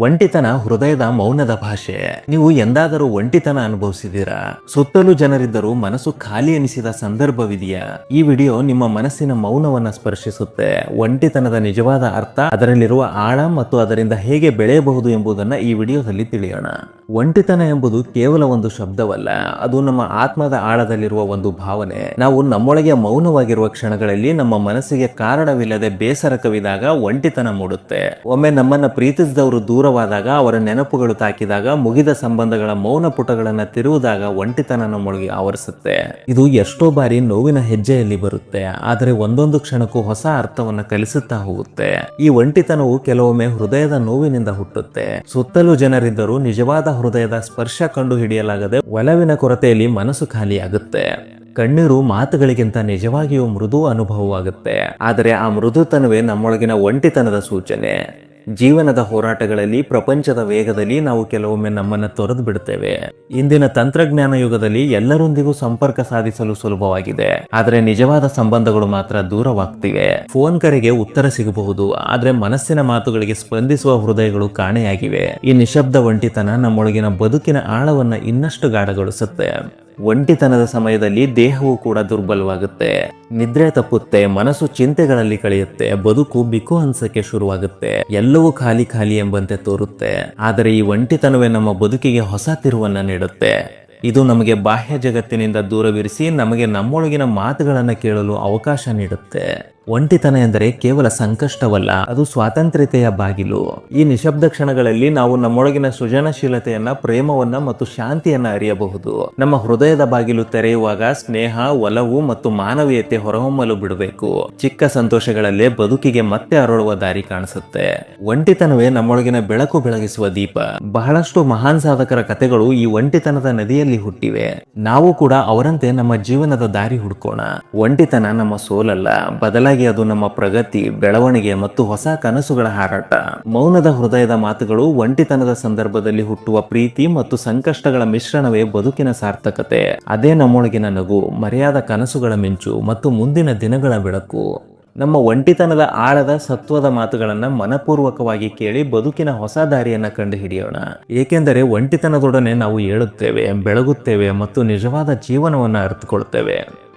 ಒಂಟಿತನ ಹೃದಯದ ಮೌನದ ಭಾಷೆ. ನೀವು ಎಂದಾದರೂ ಒಂಟಿತನ ಅನುಭವಿಸಿದ್ದೀರಾ? ಸುತ್ತಲೂ ಜನರಿದ್ದರೂ ಮನಸ್ಸು ಖಾಲಿ ಎನಿಸಿದ ಸಂದರ್ಭವಿದೆಯಾ? ಈ ವಿಡಿಯೋ ನಿಮ್ಮ ಮನಸ್ಸಿನ ಮೌನವನ್ನ ಸ್ಪರ್ಶಿಸುತ್ತೆ. ಒಂಟಿತನದ ನಿಜವಾದ ಅರ್ಥ ಅದರಲ್ಲಿರುವ ಆಳ ಮತ್ತು ಅದರಿಂದ ಹೇಗೆ ಬೆಳೆಯಬಹುದು ಎಂಬುದನ್ನ ಈ ವಿಡಿಯೋದಲ್ಲಿ ತಿಳಿಯೋಣ. ಒಂಟಿತನ ಎಂಬುದು ಕೇವಲ ಒಂದು ಶಬ್ದವಲ್ಲ, ಅದು ನಮ್ಮ ಆತ್ಮದ ಆಳದಲ್ಲಿರುವ ಒಂದು ಭಾವನೆ. ನಾವು ನಮ್ಮೊಳಗೆ ಮೌನವಾಗಿರುವ ಕ್ಷಣಗಳಲ್ಲಿ ನಮ್ಮ ಮನಸ್ಸಿಗೆ ಕಾರಣವಿಲ್ಲದೆ ಬೇಸರ ಕವಿದಾಗ ಒಂಟಿತನ ಮೂಡುತ್ತೆ. ಒಮ್ಮೆ ನಮ್ಮನ್ನ ಪ್ರೀತಿಸಿದವರು ದೂರವಾದಾಗ ಅವರ ನೆನಪುಗಳು ತಾಕಿದಾಗ ಮುಗಿದ ಸಂಬಂಧಗಳ ಮೌನ ಪುಟಗಳನ್ನು ತಿರುವುದಾಗ ಒಂಟಿತನ ಮುಳುಗಿ ಆವರಿಸುತ್ತೆ. ಇದು ಎಷ್ಟೋ ಬಾರಿ ನೋವಿನ ಹೆಜ್ಜೆಯಲ್ಲಿ ಬರುತ್ತೆ. ಆದರೆ ಒಂದೊಂದು ಕ್ಷಣಕ್ಕೂ ಹೊಸ ಅರ್ಥವನ್ನ ಕಲಿಸುತ್ತಾ ಹೋಗುತ್ತೆ. ಈ ಒಂಟಿತನವು ಕೆಲವೊಮ್ಮೆ ಹೃದಯದ ನೋವಿನಿಂದ ಹುಟ್ಟುತ್ತೆ. ಸುತ್ತಲೂ ಜನರಿದ್ದರೂ ನಿಜವಾದ ಹೃದಯದ ಸ್ಪರ್ಶ ಕಂಡು ಹಿಡಿಯಲಾಗದೆ ಒಲವಿನ ಕೊರತೆಯಲ್ಲಿ ಮನಸ್ಸು ಖಾಲಿಯಾಗುತ್ತೆ. ಕಣ್ಣೀರು ಮಾತುಗಳಿಗಿಂತ ನಿಜವಾಗಿಯೂ ಮೃದು ಅನುಭವವಾಗುತ್ತೆ. ಆದರೆ ಆ ಮೃದುತನವೇ ನಮ್ಮೊಳಗಿನ ಒಂಟಿತನದ ಸೂಚನೆ. ಜೀವನದ ಹೋರಾಟಗಳಲ್ಲಿ, ಪ್ರಪಂಚದ ವೇಗದಲ್ಲಿ ನಾವು ಕೆಲವೊಮ್ಮೆ ನಮ್ಮನ್ನ ತೊರೆದು ಬಿಡುತ್ತೇವೆ. ಇಂದಿನ ತಂತ್ರಜ್ಞಾನ ಯುಗದಲ್ಲಿ ಎಲ್ಲರೊಂದಿಗೂ ಸಂಪರ್ಕ ಸಾಧಿಸಲು ಸುಲಭವಾಗಿದೆ. ಆದರೆ ನಿಜವಾದ ಸಂಬಂಧಗಳು ಮಾತ್ರ ದೂರವಾಗ್ತಿವೆ. ಫೋನ್ ಕರೆಗೆ ಉತ್ತರ ಸಿಗಬಹುದು, ಆದರೆ ಮನಸ್ಸಿನ ಮಾತುಗಳಿಗೆ ಸ್ಪಂದಿಸುವ ಹೃದಯಗಳು ಕಾಣೆಯಾಗಿವೆ. ಈ ನಿಶಬ್ದ ಒಂಟಿತನ ನಮ್ಮೊಳಗಿನ ಬದುಕಿನ ಆಳವನ್ನ ಇನ್ನಷ್ಟು ಗಾಢಗೊಳಿಸುತ್ತೆ. ಒಂಟಿತನದ ಸಮಯದಲ್ಲಿ ದೇಹವು ಕೂಡ ದುರ್ಬಲವಾಗುತ್ತೆ. ನಿದ್ರೆ ತಪ್ಪುತ್ತೆ, ಮನಸ್ಸು ಚಿಂತೆಗಳಲ್ಲಿ ಕಳೆಯುತ್ತೆ, ಬದುಕು ಬಿಕು ಅನ್ಸಕ್ಕೆ ಶುರುವಾಗುತ್ತೆ. ಎಲ್ಲವೂ ಖಾಲಿ ಖಾಲಿ ಎಂಬಂತೆ ತೋರುತ್ತೆ. ಆದರೆ ಈ ಒಂಟಿತನವೇ ನಮ್ಮ ಬದುಕಿಗೆ ಹೊಸ ತಿರುವನ್ನ ನೀಡುತ್ತೆ. ಇದು ನಮಗೆ ಬಾಹ್ಯ ಜಗತ್ತಿನಿಂದ ದೂರವಿರಿಸಿ ನಮಗೆ ನಮ್ಮೊಳಗಿನ ಮಾತುಗಳನ್ನು ಕೇಳಲು ಅವಕಾಶ ನೀಡುತ್ತೆ. ಒಂಟಿತನ ಎಂದರೆ ಕೇವಲ ಸಂಕಷ್ಟವಲ್ಲ, ಅದು ಸ್ವಾತಂತ್ರ್ಯತೆಯ ಬಾಗಿಲು. ಈ ನಿಶಬ್ದ ಕ್ಷಣಗಳಲ್ಲಿ ನಾವು ನಮ್ಮೊಳಗಿನ ಸೃಜನಶೀಲತೆಯನ್ನ, ಪ್ರೇಮವನ್ನ ಮತ್ತು ಶಾಂತಿಯನ್ನ ಅರಿಯಬಹುದು. ನಮ್ಮ ಹೃದಯದ ಬಾಗಿಲು ತೆರೆಯುವಾಗ ಸ್ನೇಹ, ಒಲವು ಮತ್ತು ಮಾನವೀಯತೆ ಹೊರಹೊಮ್ಮಲು ಬಿಡಬೇಕು. ಚಿಕ್ಕ ಸಂತೋಷಗಳಲ್ಲೇ ಬದುಕಿಗೆ ಮತ್ತೆ ಅರಳುವ ದಾರಿ ಕಾಣಿಸುತ್ತೆ. ಒಂಟಿತನವೇ ನಮ್ಮೊಳಗಿನ ಬೆಳಕು ಬೆಳಗಿಸುವ ದೀಪ. ಬಹಳಷ್ಟು ಮಹಾನ್ ಸಾಧಕರ ಕಥೆಗಳು ಈ ಒಂಟಿತನದ ನದಿಯಲ್ಲಿ ಹುಟ್ಟಿವೆ. ನಾವು ಕೂಡ ಅವರಂತೆ ನಮ್ಮ ಜೀವನದ ದಾರಿ ಹುಡ್ಕೋಣ. ಒಂಟಿತನ ನಮ್ಮ ಸೋಲಲ್ಲ, ಬದಲಾಗಿ ಅದು ನಮ್ಮ ಪ್ರಗತಿ, ಬೆಳವಣಿಗೆ ಮತ್ತು ಹೊಸ ಕನಸುಗಳ ಹಾರಾಟ. ಮೌನದ ಹೃದಯದ ಮಾತುಗಳು ಒಂಟಿತನದ ಸಂದರ್ಭದಲ್ಲಿ ಹುಟ್ಟುವ ಪ್ರೀತಿ ಮತ್ತು ಸಂಕಷ್ಟಗಳ ಮಿಶ್ರಣವೇ ಬದುಕಿನ ಸಾರ್ಥಕತೆ. ಅದೇ ನಮ್ಮೊಳಗಿನ ನಗು, ಮರ್ಯಾದ ಕನಸುಗಳ ಮಿಂಚು ಮತ್ತು ಮುಂದಿನ ದಿನಗಳ ಬೆಳಕು. ನಮ್ಮ ಒಂಟಿತನದ ಆಳದ ಸತ್ವದ ಮಾತುಗಳನ್ನ ಮನಪೂರ್ವಕವಾಗಿ ಕೇಳಿ ಬದುಕಿನ ಹೊಸ ದಾರಿಯನ್ನ ಕಂಡು ಹಿಡಿಯೋಣ ಏಕೆಂದರೆ ಒಂಟಿತನದೊಡನೆ ನಾವು ಏಳುತ್ತೇವೆ, ಬೆಳಗುತ್ತೇವೆ ಮತ್ತು ನಿಜವಾದ ಜೀವನವನ್ನು ಅರಿತುಕೊಳ್ತೇವೆ.